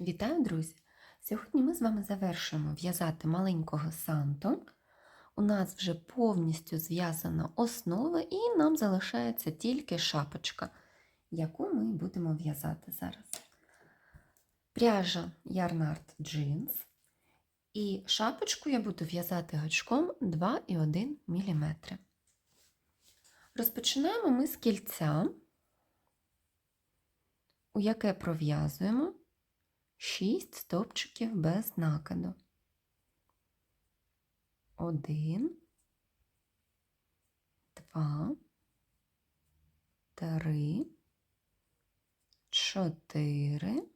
Вітаю, друзі! Сьогодні ми з вами завершуємо в'язати маленького санту. У нас вже повністю зв'язана основа, і нам залишається тільки шапочка, яку ми будемо в'язати зараз. Пряжа Ярнард Jeans. І шапочку я буду в'язати гачком 2,1 мм. Розпочинаємо ми з кільця, у яке пров'язуємо 6 стовпчиків без накиду. Один, два, три, чотири,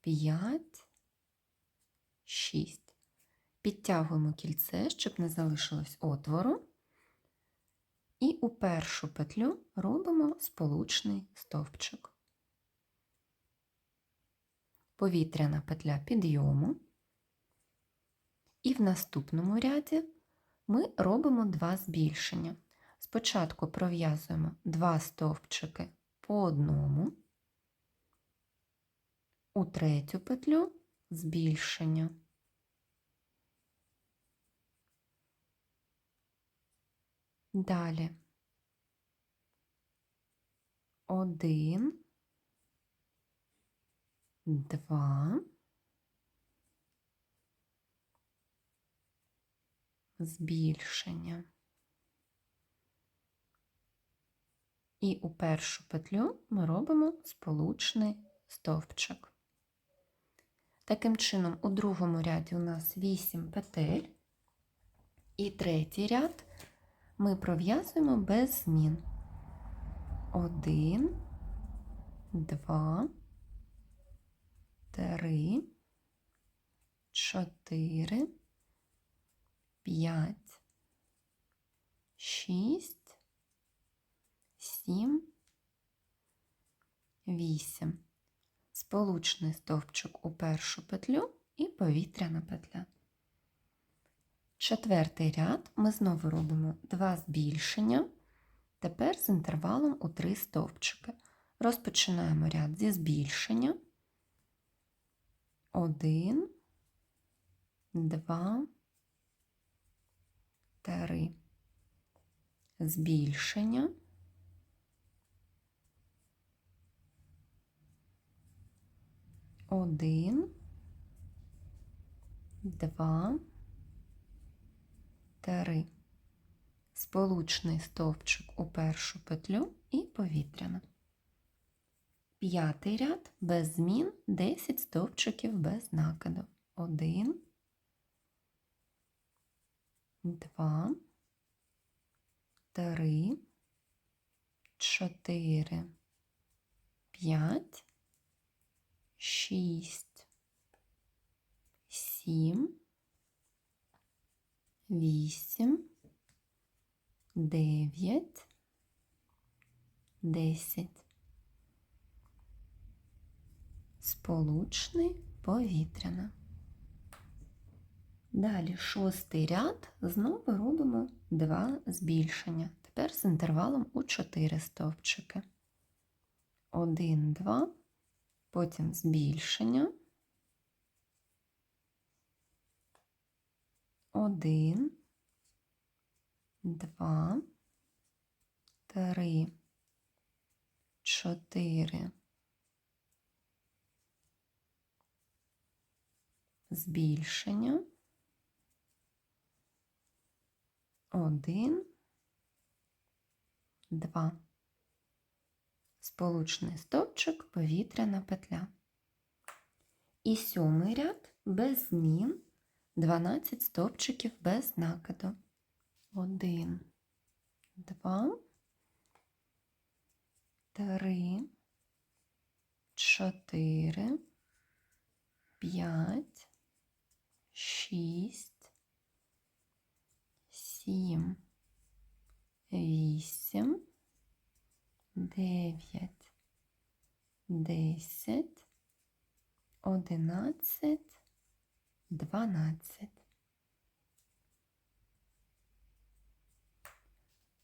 п'ять, шість. Підтягуємо кільце, щоб не залишилось отвору. І у першу петлю робимо сполучний стовпчик повітряна петля підйому. І в наступному ряді ми робимо два збільшення. Спочатку пров'язуємо два стовпчики по одному, у третю петлю збільшення. Далі один, два, збільшення. І у першу петлю ми робимо сполучний стовпчик. Таким чином, у другому ряді у нас 8 петель, і третій ряд ми пров'язуємо без змін. Один, два, три, чотири, п'ять, шість, сім, вісім. Сполучний стовпчик у першу петлю і повітряна петля. Четвертий ряд ми знову робимо два збільшення, тепер з інтервалом у три стовпчики. Розпочинаємо ряд зі збільшення. Один, два, три. Збільшення. Один, два, три. Сполучний стовпчик у першу петлю і повітряна. П'ятий ряд без змін 10 стовпчиків без накиду. Один, два, три, чотири, п'ять, шість, сім, вісім, дев'ять, десять. Сполучний повітряна. Далі шостий ряд знову робимо два збільшення. Тепер з інтервалом у 4 стовпчики. Один, два, потім збільшення. Один, два, три, чотири. Збільшення. Один, два. Сполучний стовпчик, повітряна петля. І сьомий ряд без змін 12 стовпчиків без накиду. Один, два, три, чотири, п'ять шість, сім, вісім, дев'ять, десять, одинадцять, дванадцять.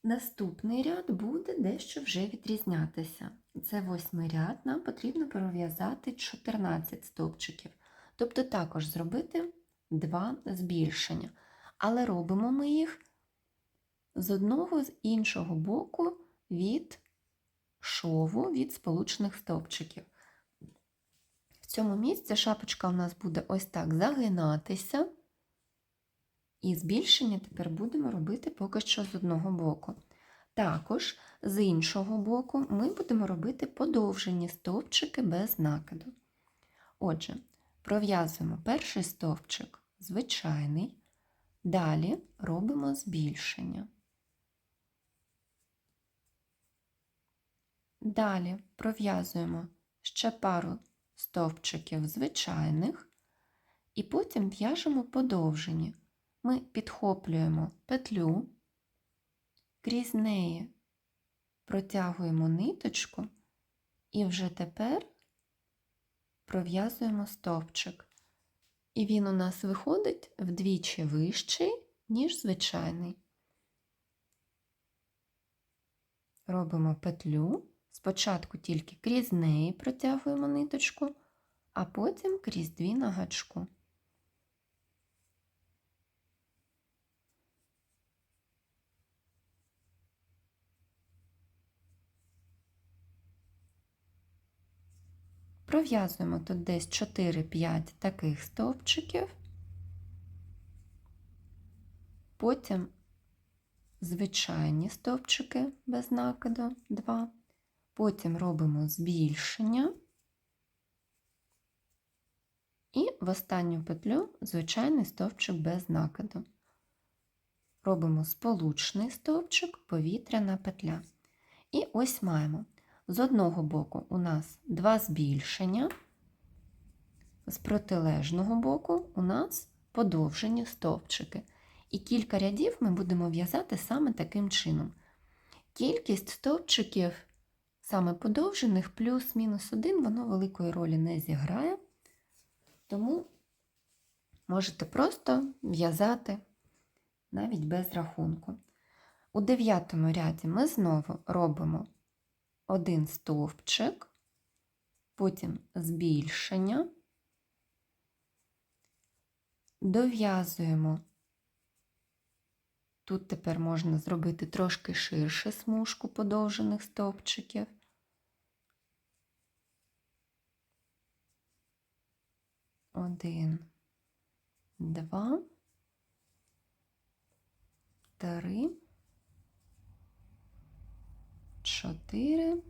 Наступний ряд буде дещо вже відрізнятися. це восьмий ряд, нам потрібно пров'язати 14 стовпчиків. Тобто також зробити два збільшення. Але робимо ми їх з одного з іншого боку від шову, від сполучених стовпчиків. В цьому місці шапочка у нас буде ось так загинатися. І збільшення тепер будемо робити поки що з одного боку. Також з іншого боку ми будемо робити подовжені стовпчики без накиду. Отже, пров'язуємо перший стовпчик звичайний, далі робимо збільшення. Далі пров'язуємо ще пару стовпчиків звичайних, і потім в'яжемо подовжені. Ми підхоплюємо петлю, крізь неї протягуємо ниточку і вже тепер пров'язуємо стовпчик. І він у нас виходить вдвічі вищий, ніж звичайний. Робимо петлю, спочатку тільки крізь неї протягуємо ниточку, а потім крізь дві на гачку. Пров'язуємо тут десь 4-5 таких стовпчиків, потім звичайні стовпчики без накиду 2, потім робимо збільшення і в останню петлю звичайний стовпчик без накиду. Робимо сполучний стовпчик, повітряна петля. І ось маємо. З одного боку у нас два збільшення, з протилежного боку у нас подовжені стовпчики. І кілька рядів ми будемо в'язати саме таким чином. Кількість стовпчиків саме подовжених плюс-мінус один, воно великої ролі не зіграє, тому можете просто в'язати навіть без рахунку. У дев'ятому ряді ми знову робимо один стовпчик, потім збільшення, дов'язуємо. Тут тепер можна зробити трошки ширше смужку подовжених стовпчиків. Один, два, три. 4,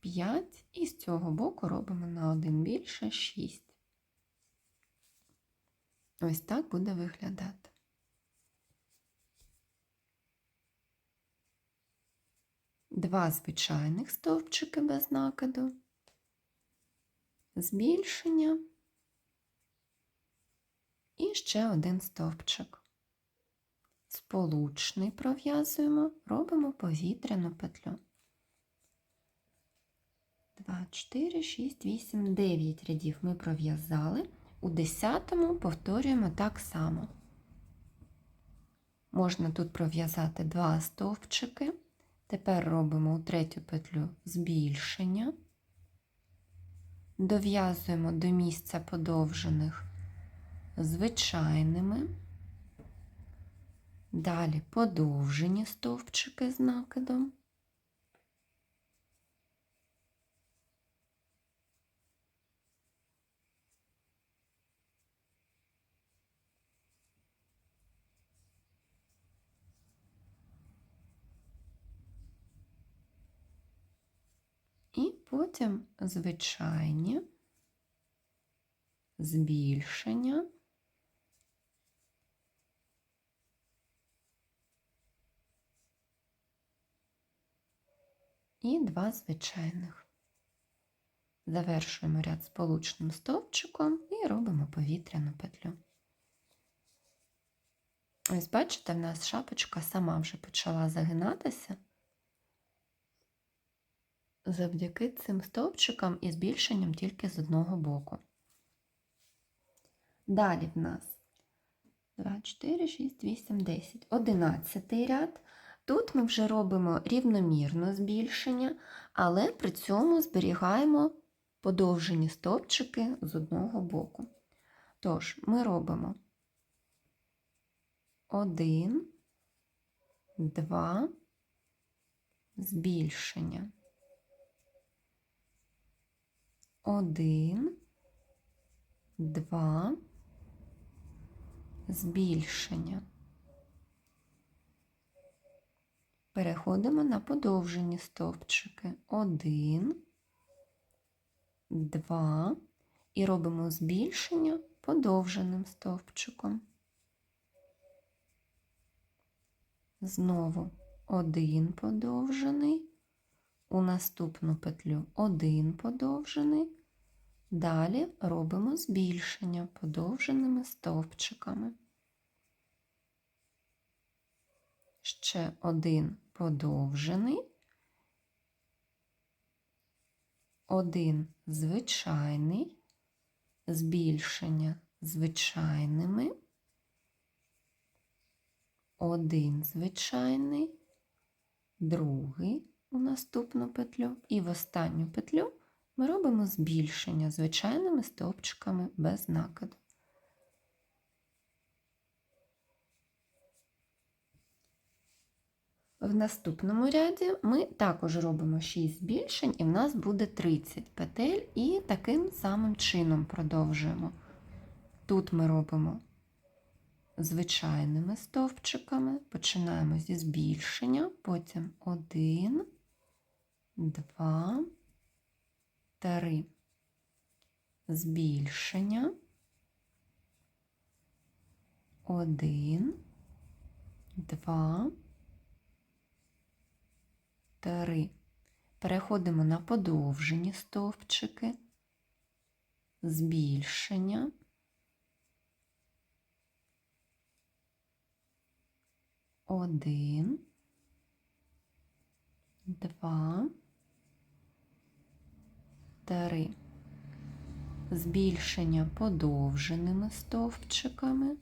5 і з цього боку робимо на один більше 6. Ось так буде виглядати. Два звичайних стовпчики без накиду, збільшення і ще один стовпчик сполучний пров'язуємо, робимо повітряну петлю. 2, 4, 6, 8, 9 рядів ми пров'язали. У 10 повторюємо так само. Можна тут пров'язати два стовпчики. Тепер робимо у третю петлю збільшення, дов'язуємо до місця подовжених звичайними. Далі подовжені стовпчики з накидом. І потім звичайні збільшення. І два звичайних. Завершуємо ряд сполучним стовпчиком і робимо повітряну петлю. Ось, бачите, в нас шапочка сама вже почала загинатися завдяки цим стовпчикам і збільшенням тільки з одного боку. Далі в нас 2, 4, 6, 8, 10, 11 ряд. Тут ми вже робимо рівномірне збільшення, але при цьому зберігаємо подовжені стовпчики з одного боку. Тож, ми робимо 1, 2, збільшення. 1, 2, збільшення. Переходимо на подовжені стовпчики. 1, 2 і робимо збільшення подовженим стовпчиком. Знову один подовжений, у наступну петлю один подовжений. Далі робимо збільшення подовженими стовпчиками. Ще один подовжений, один звичайний, збільшення звичайними, один звичайний, другий у наступну петлю. І в останню петлю ми робимо збільшення звичайними стовпчиками без накиду. В наступному ряді ми також робимо 6 збільшень, і в нас буде 30 петель, і таким самим чином продовжуємо. Тут ми робимо звичайними стовпчиками, починаємо зі збільшення, потім 1, 2, 3. Збільшення. 1, 2, 3. Переходимо на подовжені стовпчики, збільшення. Один, два, три. Збільшення подовженими стовпчиками.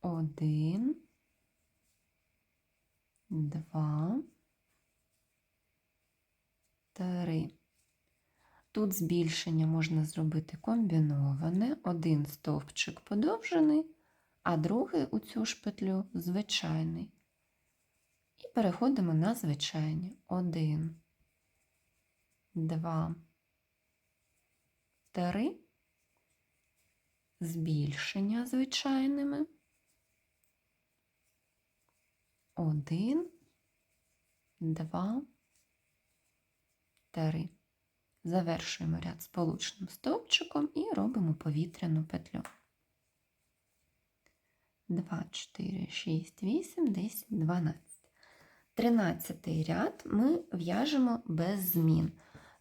Один, два, три. Тут збільшення можна зробити комбіноване, один стовпчик подовжений, а другий у цю ж петлю звичайний. І переходимо на звичайні. Один, два, три. Збільшення звичайними. Один, два, три. Завершуємо ряд сполучним стовпчиком і робимо повітряну петлю. 2, 4, 6, 8, 10, 12. Тринадцятий ряд ми в'яжемо без змін.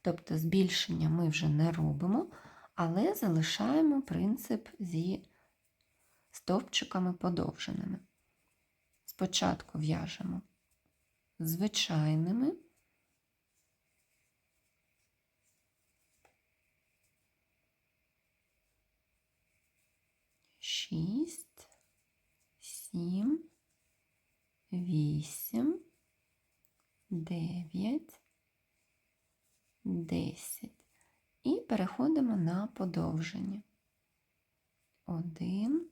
Тобто збільшення ми вже не робимо, але залишаємо принцип зі стовпчиками подовженими. Спочатку в'яжемо звичайними. Шість, сім, вісім, дев'ять, десять. І переходимо на подовження. Один,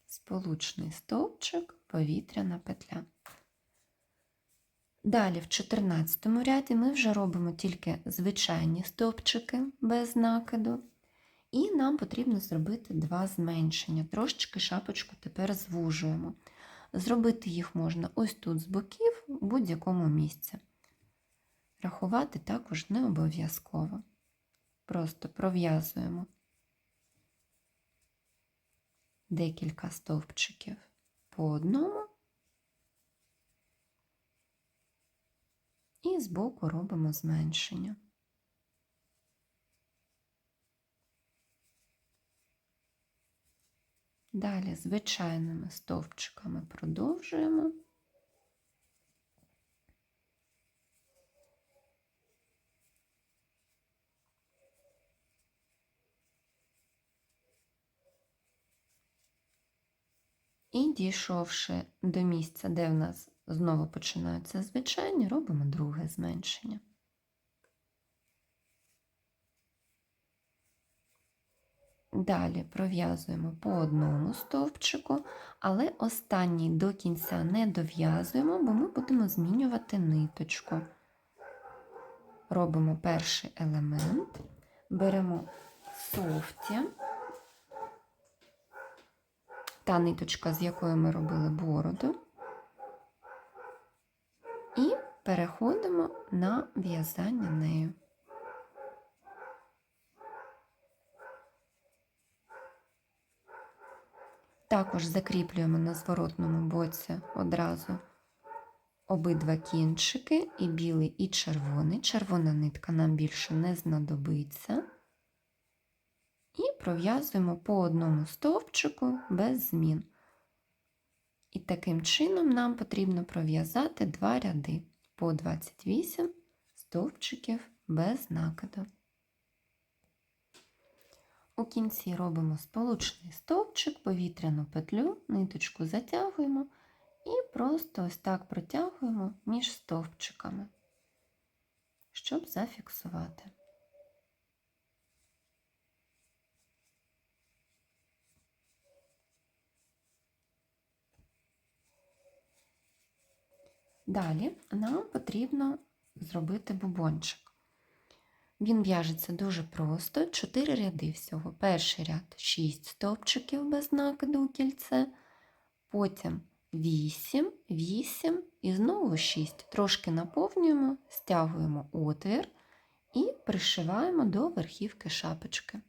Сполучний стовпчик, повітряна петля. Далі, в 14 ряді, ми вже робимо тільки звичайні стовпчики без накиду. І нам потрібно зробити два зменшення. Трошечки шапочку тепер звужуємо. Зробити їх можна ось тут з боків, у будь-якому місці. Рахувати також не обов'язково. Просто пров'язуємо декілька стовпчиків по одному. І збоку робимо зменшення. Далі звичайними стовпчиками продовжуємо. І дійшовши до місця, де в нас знову починаються звичайні, робимо друге зменшення. Далі пров'язуємо по одному стовпчику, але останній до кінця не дов'язуємо, бо ми будемо змінювати ниточку. Робимо перший елемент, беремо софті, та ниточка, з якої ми робили бороду, і переходимо на в'язання нею. Також закріплюємо на зворотному боці одразу обидва кінчики, і білий, і червоний. Червона нитка нам більше не знадобиться. Пров'язуємо по одному стовпчику без змін. І таким чином нам потрібно пров'язати два ряди по 28 стовпчиків без накиду. У кінці робимо сполучний стовпчик, повітряну петлю, ниточку затягуємо і просто ось так протягуємо між стовпчиками, щоб зафіксувати. Далі нам потрібно зробити бубончик. Він в'яжеться дуже просто, 4 ряди всього. Перший ряд 6 стовпчиків без накиду у кільце, потім 8, 8 і знову 6. Трошки наповнюємо, стягуємо отвір і пришиваємо до верхівки шапочки.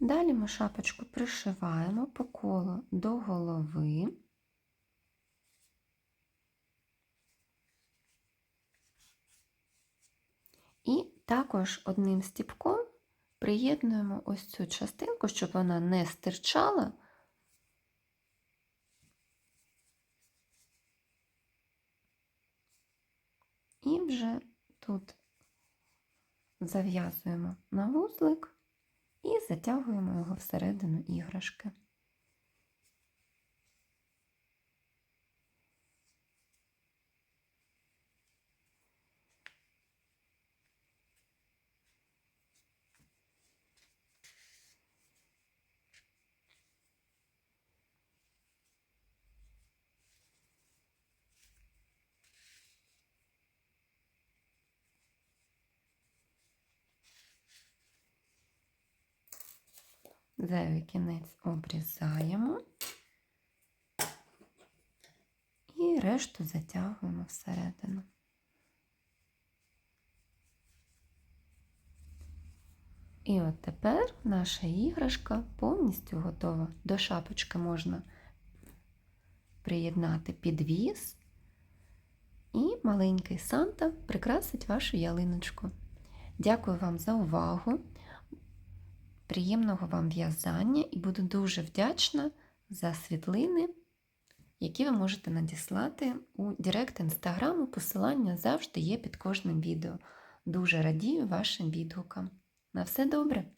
Далі ми шапочку пришиваємо по колу до голови. І також одним стіпком приєднуємо ось цю частинку, щоб вона не стирчала. І вже тут зав'язуємо на вузлик і затягуємо його всередину іграшки. Зайвий кінець обрізаємо і решту затягуємо всередину. І от тепер наша іграшка повністю готова. До шапочки можна приєднати підвіз, і маленький Санта прикрасить вашу ялиночку. Дякую вам за увагу! Приємного вам в'язання і буду дуже вдячна за світлини, які ви можете надіслати у Директ інстаграму. Посилання завжди є під кожним відео. Дуже радію вашим відгукам. На все добре!